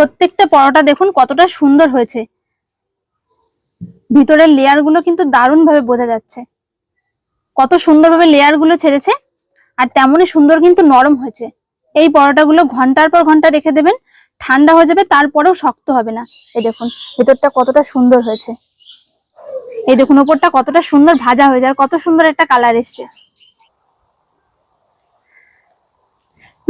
প্রত্যেকটা পরোটা দেখুন কতটা সুন্দর হয়েছে। ভিতরের লেয়ারগুলো কিন্তু দারুণ ভাবে বোঝা যাচ্ছে। কত সুন্দরভাবে লেয়ারগুলো ছেড়েছে আর তেমনই সুন্দর কিন্তু নরম হয়েছে। এই পরোটাগুলো ঘণ্টার পর ঘণ্টা রেখে দেবেন, ঠান্ডা হয়ে যাবে, তারপরেও শক্ত হবে না। এই দেখুন, ভেতরটা কতটা সুন্দর হয়েছে। এই দেখুন ওপরটা কতটা সুন্দর ভাজা হয়ে যায়, আর কত সুন্দর একটা কালার এসছে।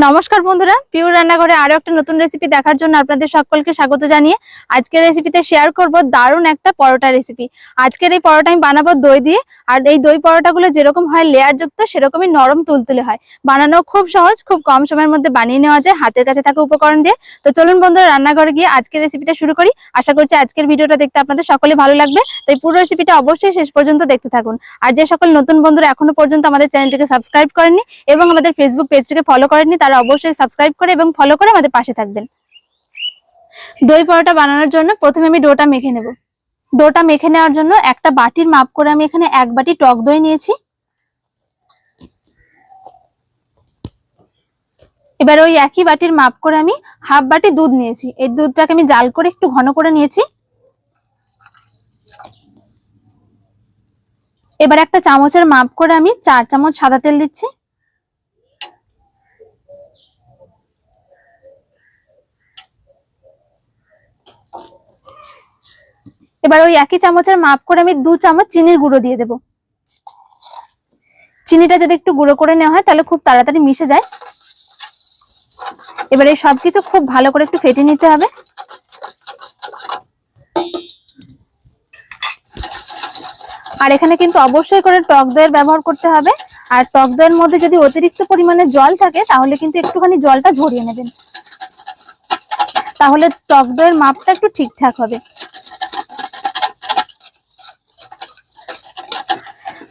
নমস্কার বন্ধুরা পিওর রান্নাঘরে আরও একটা নতুন রেসিপি দেখার জন্য আপনাদের সকলকে স্বাগত জানিয়ে আজকের রেসিপিতে শেয়ার করব দারুণ একটা পরোটা রেসিপি আজকের এই পরোটা আমি বানাবো দই দিয়ে, আর এই দই পরোটাগুলো যেরকম হয় লেয়ার যুক্ত, সেরকমই নরম তুলতুলে হয়। বানানো খুব সহজ, খুব কম সময়ের মধ্যে বানিয়ে নেওয়া যায়, হাতের কাছে থাকা উপকরণ দিয়ে। তো চলুন বন্ধুরা, রান্নাঘরে গিয়ে আজকের রেসিপিটা শুরু করি। আশা করছি আজকের ভিডিওটা দেখতে আপনাদের সকলে ভালো লাগবে। তাই পুরো রেসিপিটা অবশ্যই শেষ পর্যন্ত দেখতে থাকুন। আর যে সকল নতুন বন্ধুরা এখনও পর্যন্ত আমাদের চ্যানেলটিকে সাবস্ক্রাইব করেননি, এবং আমাদের ফেসবুক পেজটিকে ফলো করেননি, তারা অবশ্যই সাবস্ক্রাইব করে এবং ফলো করে আমাদের পাশে থাকবেন। দই পরোটা বানানোর জন্য প্রথমে আমি ডোটা মেখে নেব। ডোটা মেখে নেওয়ার জন্য একটা বাটির মাপ করে আমি এখানে এক বাটি টক দই নিয়েছি। এবার ওই একই বাটির মাপ করে আমি হাফ বাটি দুধ নিয়েছি। এই দুধটাকে আমি জাল করে একটু ঘন করে নিয়েছি। এবার একটা চামচের মাপ করে আমি চার চামচ সাদা তেল দিচ্ছি। এবার ওই একই চামচের মাপ করে আমি দু চামচ চিনির গুঁড়ো দিয়ে দেব। চিনিটা যদি একটু গুঁড়ো করে নেওয়া হয়, তাহলে খুব তাড়াতাড়ি মিশে যায়। এবার সবকিছু খুব ভালো করে একটু ফেটে নিতে হবে। আর এখানে কিন্তু অবশ্যই করে টক দইয়ের ব্যবহার করতে হবে। আর টক দইয়ের মধ্যে যদি অতিরিক্ত পরিমাণে জল থাকে, তাহলে কিন্তু একটুখানি জলটা ঝরিয়ে নেবেন। তাহলে টক দইয়ের মাপটা একটু ঠিকঠাক হবে।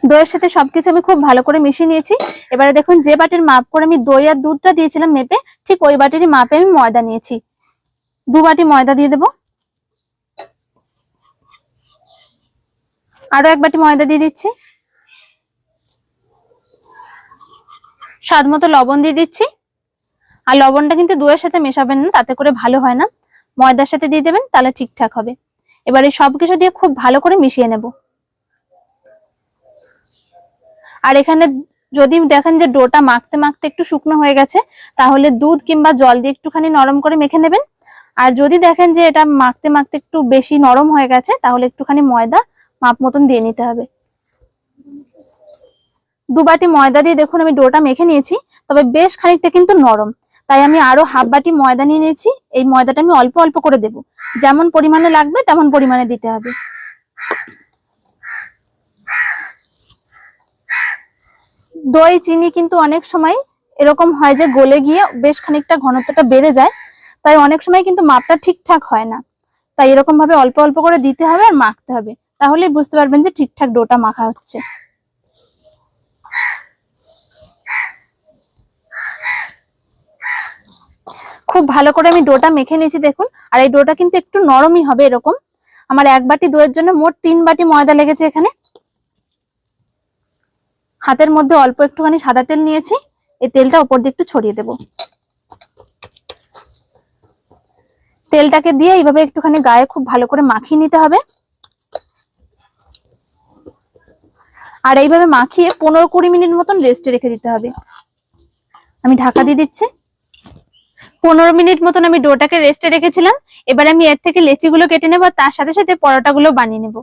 দইয়ের সাথে সবকিছু আমি খুব ভালো করে মিশিয়ে নিয়েছি। এবারে দেখুন, যে বাটির মাপ করে আমি দই আর দুধটা দিয়েছিলাম মেপে, ঠিক ওই বাটিরই মাপে আমি ময়দা নিয়েছি। দু বাটি ময়দা দিয়ে দেবো। আরও এক বাটি ময়দা দিয়ে দিচ্ছি। স্বাদ মতো লবণ দিয়ে দিচ্ছি। আর লবণটা কিন্তু দইয়ের সাথে মেশাবেন না, তাতে করে ভালো হয় না। ময়দার সাথে দিয়ে দেবেন, তাহলে ঠিকঠাক হবে। এবারে সবকিছু দিয়ে খুব ভালো করে মিশিয়ে নেব। আর এখানে যদি দেখেন যে ডোটা মাখতে মাখতে একটু শুকনো হয়ে গেছে, তাহলে দুধ কিংবা জল দিয়ে একটুখানি নরম করে মেখে নেবেন। আর যদি দেখেন যে এটা মাখতে মাখতে একটু বেশি নরম হয়ে গেছে, তাহলে একটুখানি ময়দা মাপ মতন দিয়ে নিতে হবে। দু বাটি ময়দা দিয়ে দেখুন আমি ডোটা মেখে নিয়েছি, তবে বেশ খানিকটা কিন্তু নরম। তাই আমি আরও হাফ বাটি ময়দা নিয়ে নিয়েছি, এই ময়দাটা আমি অল্প অল্প করে দেব। যেমন পরিমাণে লাগবে, তেমন পরিমাণে দিতে হবে। দই, চিনি কিন্তু অনেক সময় এরকম হয় যে গলে গিয়ে বেশ খানিকটা ঘনত্বটা বেড়ে যায়। তাই অনেক সময় কিন্তু মাপটা ঠিকঠাক হয় না। তাই এরকম ভাবে অল্প অল্প করে দিতে হবে আর মাখতে হবে। তাহলে বুঝতে পারবেন যে ঠিকঠাক ডোটা মাখা হচ্ছে। খুব ভালো করে আমি ডোটা মেখে নিয়েছি দেখুন। আর এই ডোটা কিন্তু একটু নরমই হবে এরকম। আমার এক বাটি দইয়ের জন্য মোট তিন বাটি ময়দা লেগেছে এখানে। হাতের মধ্যে অল্প একটুখানি সাদা তেল নিয়েছি। এই তেলটা উপর দিয়ে একটু ছড়িয়ে দেব। তেলটাকে দিয়ে এইভাবে একটুখানি গায়ে খুব ভালো করে মাখিয়ে নিতে হবে। আর এইভাবে মাখিয়ে পনেরো কুড়ি মিনিট মতন রেস্টে রেখে দিতে হবে। আমি ঢাকা দিয়ে দিচ্ছি। পনেরো মিনিট মতন আমি ডোটাকে রেস্টে রেখেছিলাম। এবার আমি এর থেকে লেচিগুলো কেটে নেব তার সাথে সাথে পরোটাগুলো বানিয়ে নেব।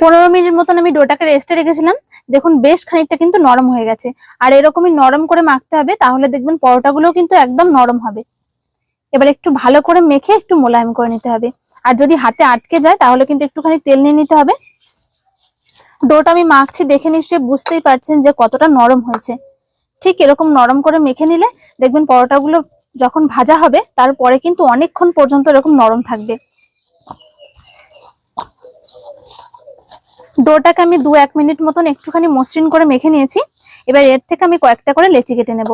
পনেরো মিনিট মতন আমি ডোটাকে রেস্টে রেখেছিলাম। দেখুন, বেশ খানিকটা কিন্তু নরম হয়ে গেছে। আর এরকমই নরম করে মাখতে হবে, তাহলে দেখবেন পরোটাগুলো কিন্তু একদম নরম হবে। এবার একটু ভালো করে মেখে একটু মোলায়েম করে নিতে হবে। আর যদি হাতে আটকে যায়, তাহলে কিন্তু একটুখানি তেল নিয়ে নিতে হবে। ডোটা আমি মাখছি, দেখে নিশ্চয়ই বুঝতেই পারছেন যে কতটা নরম হয়েছে। ঠিক এরকম নরম করে মেখে নিলে, দেখবেন পরোটাগুলো যখন ভাজা হবে, তারপরে কিন্তু অনেকক্ষণ পর্যন্ত এরকম নরম থাকবে। ডোটাকে আমি দু এক মিনিট মতন একটুখানি মসৃণ করে মেখে নিয়েছি। এবার এর থেকে আমি কয়েকটা করে লেচি কেটে নেব।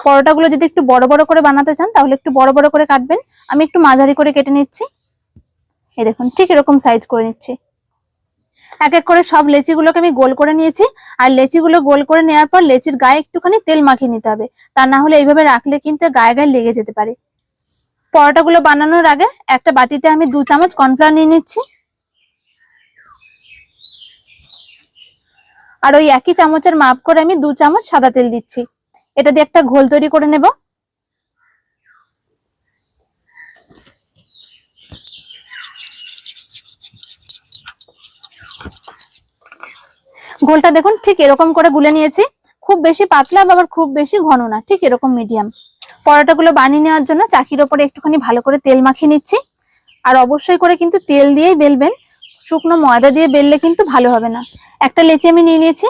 পরোটাগুলো যদি একটু বড় বড় করে বানাতে চান, তাহলে একটু বড় বড় করে কাটবেন। আমি একটু মাঝারি করে কেটে নিচ্ছি। এই দেখুন, ঠিক এরকম সাইজ করে নিচ্ছি। এক এক করে সব লেচিগুলোকে আমি গোল করে নিয়েছি। আর লেচিগুলো গোল করে নেওয়ার পর লেচির গায়ে একটুখানি তেল মাখিয়ে নিতে হবে। তা না হলে এইভাবে রাখলে কিন্তু গায়ে গায়ে লেগে যেতে পারে। পরোটাগুলো বানানোর আগে একটা বাটিতে আমি দু চামচ কর্নফ্লাওয়ার নিয়ে নিচ্ছি। আর ওই একই চামচের মাপ করে আমি দু চামচ সাদা তেল দিচ্ছি। এটা দিয়ে একটা ঘোল তৈরি করে নেব। ঘোলটা দেখুন, ঠিক এরকম করে গুলে নিয়েছি। খুব বেশি পাতলা আবার খুব বেশি ঘন না, ঠিক এরকম মিডিয়াম পরোটাগুলো বানিয়ে নেওয়ার জন্য চাকির ওপরে একটুখানি ভালো করে তেল মাখিয়ে নিচ্ছি। আর অবশ্যই করে কিন্তু তেল দিয়েই বেলবেন। শুকনো ময়দা দিয়ে বেললে কিন্তু ভালো হবে না। একটা লেচি আমি নিয়ে নিয়েছি।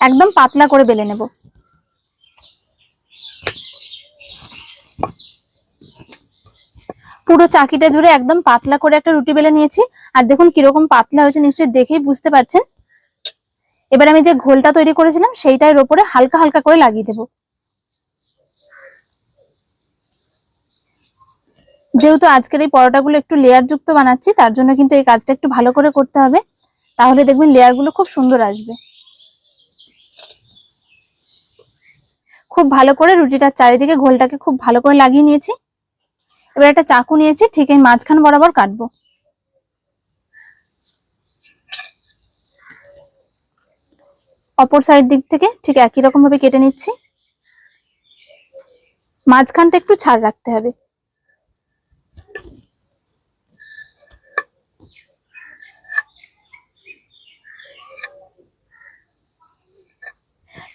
একদম পাতলা করে বেলে নেব। পুরো চাকিটা জুড়ে একদম পাতলা করে একটা রুটি বেলে নিয়েছি। আর দেখুন কীরকম পাতলা হয়েছে, নিশ্চয়ই দেখেই বুঝতে পারছেন। এবার আমি যে ঘোলটা তৈরি করেছিলাম সেইটার ওপরে হালকা হালকা করে লাগিয়ে দেব। যেহেতু আজকের এই পরোটাগুলো একটু লেয়ার যুক্ত বানাচ্ছি, তার জন্য কিন্তু এই কাজটা একটু ভালো করে করতে হবে। তাহলে দেখবেন লেয়ারগুলো খুব সুন্দর আসবে। খুব ভালো করে রুটিটার চারিদিকে ঘোলটাকে খুব ভালো করে লাগিয়ে নিয়েছি। এবার একটা চাকু নিয়েছি, ঠিক এই মাঝখান বরাবর কাটবো। অপর সাইড দিক থেকে ঠিক একই রকম ভাবে কেটে নিচ্ছি। মাঝখানটা একটু ছাড় রাখতে হবে।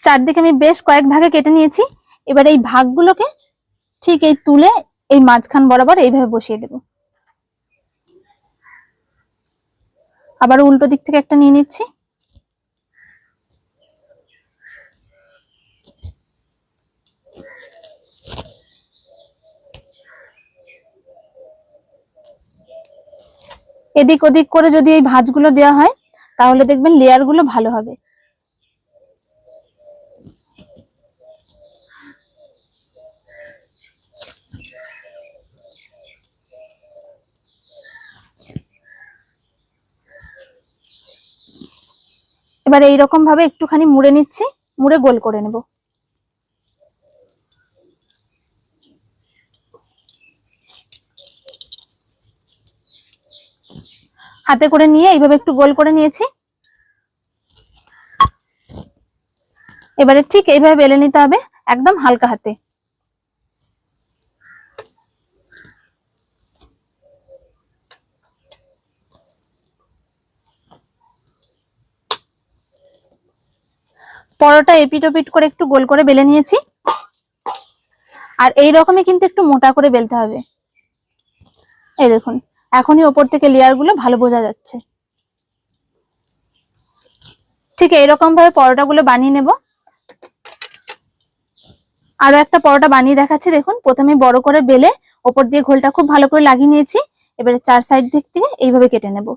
চারদিকে আমি বেশ কয়েক ভাগে কেটে নিয়েছি। এবার এই ভাগগুলোকে ঠিক এই তুলে এই মাঝখান বরাবর এইভাবে বসিয়ে দেব। আবার উল্টো দিক থেকে একটা নিয়ে নিচ্ছি। এদিক ওদিক করে যদি এই ভাঁজগুলো দেওয়া হয়, তাহলে দেখবেন লেয়ারগুলো ভালো হবে। এবার এইরকম ভাবে একটুখানি মুড়ে নিচ্ছি, মুড়ে গোল করে নেব। হাতে করে নিয়ে এইভাবে একটু গোল করে নিয়েছি। এবারে ঠিক এইভাবে বেলে নিতে হবে একদম হালকা হাতে। পরোটা এপিট ওপিট করে একটু গোল করে বেলে নিয়েছি। আর এই রকমই কিন্তু একটু মোটা করে বেলতে হবে। এই দেখুন, এখনই ওপর থেকে লেয়ারগুলো ভালো বোঝা যাচ্ছে। ঠিক এইরকম ভাবে পরোটাগুলো বানিয়ে নেব। আরও একটা পরোটা বানিয়ে দেখাচ্ছি, দেখুন, প্রথমে বড় করে বেলে ওপর দিয়ে ঘোলটা খুব ভালো করে লাগিয়ে নিয়েছি। এবারে চার সাইড দিক থেকে এইভাবে কেটে নেব।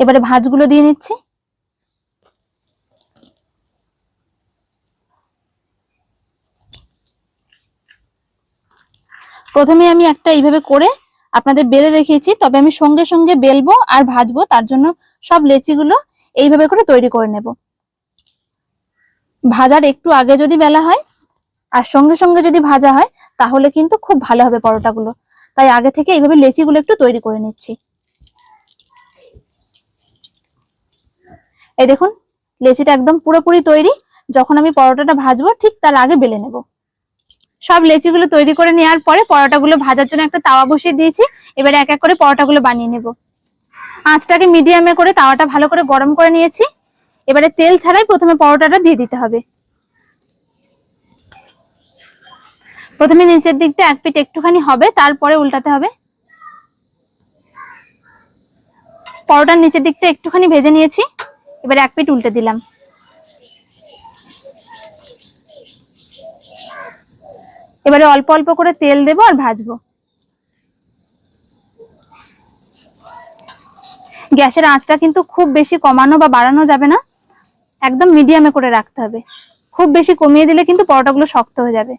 এবারে ভাঁজগুলো দিয়ে নিচ্ছি। প্রথমে আমি একটা এইভাবে করে আপনাদের বেলে দেখিয়েছি তবে আমি সঙ্গে সঙ্গে বেলবো আর ভাজবো, তার জন্য সব লেচিগুলো এইভাবে করে তৈরি করে নেব। ভাজার একটু আগে যদি বেলা হয় আর সঙ্গে সঙ্গে যদি ভাজা হয়, তাহলে কিন্তু খুব ভালো হবে পরোটাগুলো। তাই আগে থেকে এইভাবে লেচিগুলো একটু তৈরি করে নিচ্ছি। এই দেখুন, লেচিটা একদম পুরোপুরি তৈরি। যখন আমি পরোটাটা ভাজবো, ঠিক তার আগে বেলে নেব। সব লেচিগুলো তৈরি করে নেওয়ার পরে পরোটাগুলো ভাজার জন্য একটা তাওয়া বসিয়ে দিয়েছি। এবারে এক এক করে পরোটাগুলো বানিয়ে নেব। আঁচটাকে মিডিয়ামে করে তাওয়াটা ভালো করে গরম করে নিয়েছি। এবারে তেল ছাড়াই প্রথমে পরোটাটা দিয়ে দিতে হবে। প্রথমে নিচের দিকটা এক পিঠ একটুখানি হবে, তারপরে উল্টাতে হবে। পরোটার নিচের দিকটা একটুখানি ভেজে নিয়েছি। এবার এক পিঠ উল্টে দিলাম। এবারে অল্প অল্প করে তেল দেবো আর ভাজবো। গ্যাসের আঁচটা কিন্তু খুব বেশি কমানো বা বাড়ানো যাবে না। একদম মিডিয়ামে করে রাখতে হবে। খুব বেশি কমিয়ে দিলে কিন্তু পরোটাগুলো শক্ত হয়ে যাবে।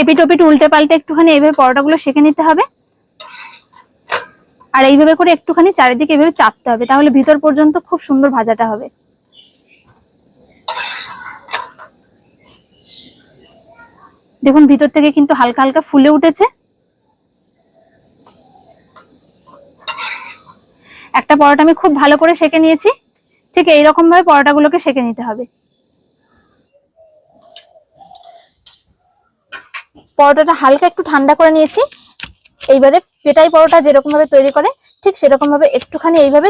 এপিট ওপিট উল্টে পাল্টে একটুখানি এইভাবে পরোটাগুলো সেঁকে নিতে হবে। আর এইভাবে করে একটুখানি চারিদিকে এইভাবে চাপতে হবে, তাহলে ভিতর পর্যন্ত খুব সুন্দর ভাজাটা হবে। দেখুন, ভিতর থেকে কিন্তু হালকা হালকা ফুলে উঠেছে। একটা পরোটা আমি খুব ভালো করে সেঁকে নিয়েছি। ঠিক এইরকম ভাবে পরোটাগুলোকে সেঁকে নিতে হবে। পরোটাটা হালকা একটু ঠান্ডা করে নিয়েছি। এইবারে পেটাই পরোটা যেরকম ভাবে তৈরি করে, ঠিক সেরকম ভাবে একটুখানি এইভাবে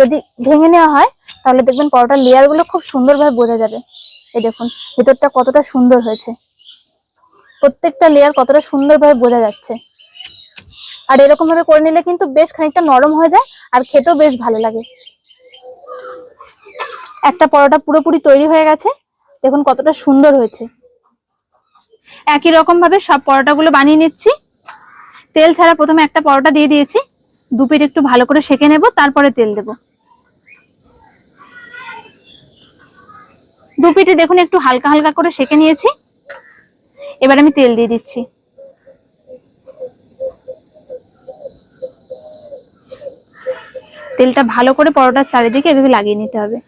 যদি ভেঙে নেওয়া হয়, তাহলে দেখবেন পরোটার লেয়ারগুলো খুব সুন্দরভাবে বোঝা যাবে। এই দেখুন, ভেতরটা কতটা সুন্দর হয়েছে। প্রত্যেকটা লেয়ার কতটা সুন্দরভাবে বোঝা যাচ্ছে। আর এরকম ভাবে করে নিলে কিন্তু বেশ খানিকটা নরম হয়ে যায় আর খেতেও বেশ ভালো লাগে। একটা পরোটা পুরোপুরি তৈরি হয়ে গেছে। দেখুন কতটা সুন্দর হয়েছে। একই রকম ভাবে সব পরোটাগুলো বানিয়ে নিচ্ছি। তেল ছাড়া প্রথমে একটা পরোটা দিয়ে দিয়েছি। দু একটু ভালো করে সেঁকে নেব, তারপরে তেল দেব। দু পিঠে দেখুন একটু হালকা হালকা করে সেঁকে নিয়েছি। এবার আমি তেল দিয়ে দিচ্ছি। তেলটা ভালো করে পরোটার চারিদিকে এভাবে লাগিয়ে নিতে হবে।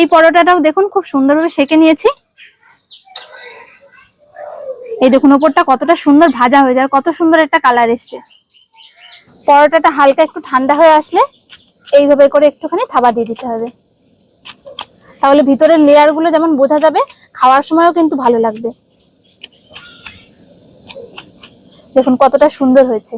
এই পরোটাটাও দেখুন, খুব সুন্দরভাবে সেকে নিয়েছি। এই দেখুন, ওপরটা কতটা সুন্দর ভাজা হয়ে যায় কত সুন্দর একটা কালার এসছে। পরোটাটা হালকা একটু ঠান্ডা হয়ে আসলে এইভাবে করে একটুখানি থাবা দিয়ে দিতে হবে। তাহলে ভিতরের লেয়ারগুলো যেমন বোঝা যাবে, খাওয়ার সময়ও কিন্তু ভালো লাগবে। দেখুন, কতটা সুন্দর হয়েছে।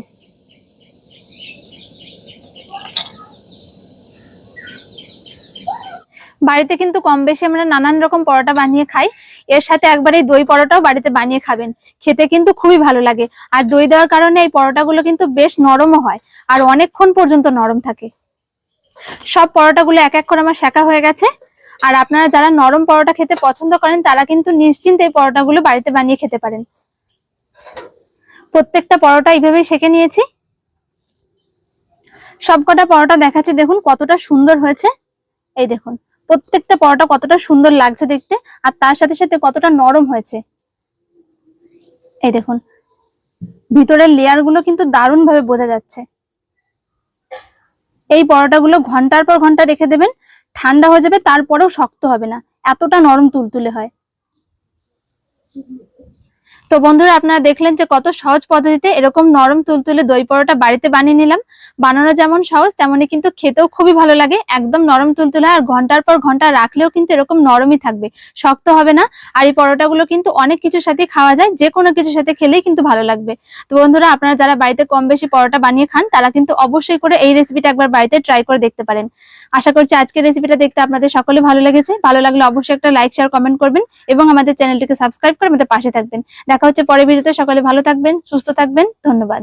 বাড়িতে কিন্তু কম বেশি আমরা নানান রকম পরোটা বানিয়ে খাই। এর সাথে একবার এই দই পরোটাও বাড়িতে বানিয়ে খাবেন। খেতে কিন্তু খুবই ভালো লাগে। আর দই দেওয়ার কারণে এই পরোটাগুলো কিন্তু বেশ নরমও হয় আর অনেকক্ষণ পর্যন্ত নরম থাকে। সব পরোটাগুলো এক এক করে আমার শেখা হয়ে গেছে। আর আপনারা যারা নরম পরোটা খেতে পছন্দ করেন, তারা কিন্তু নিশ্চিন্তে এই পরোটাগুলো বাড়িতে বানিয়ে খেতে পারেন। প্রত্যেকটা পরোটা এইভাবেই সেঁকে নিয়েছি। সবকটা পরোটা দেখাচ্ছে, দেখুন কতটা সুন্দর হয়েছে। এই দেখুন প্রত্যেকটা পরোটা কতটা সুন্দর লাগছে দেখতে, আর তার সাথে সাথে কতটা নরম হয়েছে। এই দেখুন, ভিতরের লেয়ারগুলো কিন্তু দারুণ ভাবে বোঝা যাচ্ছে। এই পরোটাগুলো ঘণ্টার পর ঘণ্টা রেখে দেবেন, ঠান্ডা হয়ে যাবে, তারপরেও শক্ত হবে না, এতটা নরম তুলতুলে হয়। তো বন্ধুরা আপনারা দেখলেন যে কত সহজ পদ্ধতিতে এরকম নরম তুলতুলে দই পরোটা বাড়িতে বানিয়ে নিলাম। বানানো যেমন সহজ, তেমনই কিন্তু খেতেও খুবই ভালো লাগে। একদম নরম তুলতুলে আর ঘণ্টার পর ঘণ্টা রাখলেও কিন্তু এরকম নরমই থাকবে। শক্ত হবে না। আর এই পরোটাগুলো কিন্তু অনেক কিছুর সাথে খাওয়া যায় যে কোনো কিছুর সাথে খেলেই কিন্তু ভালো লাগবে। তো বন্ধুরা, আপনারা যারা বাড়িতে কম বেশি পরোটা বানিয়ে খান, তারা কিন্তু অবশ্যই করে এই রেসিপিটা একবার বাড়িতে ট্রাই করে দেখতে পারেন। আশা করছি আজকের রেসিপিটা দেখতে আপনাদের সকলে ভালো লেগেছে। ভালো লাগলে অবশ্যই একটা লাইক শেয়ার কমেন্ট করবেন এবং আমাদের চ্যানেলটিকে সাবস্ক্রাইব করে আমাদের পাশে থাকবেন। দেখা হচ্ছে পরে ভিডিওতে। সকালে ভালো থাকবেন সুস্থ থাকবেন। ধন্যবাদ।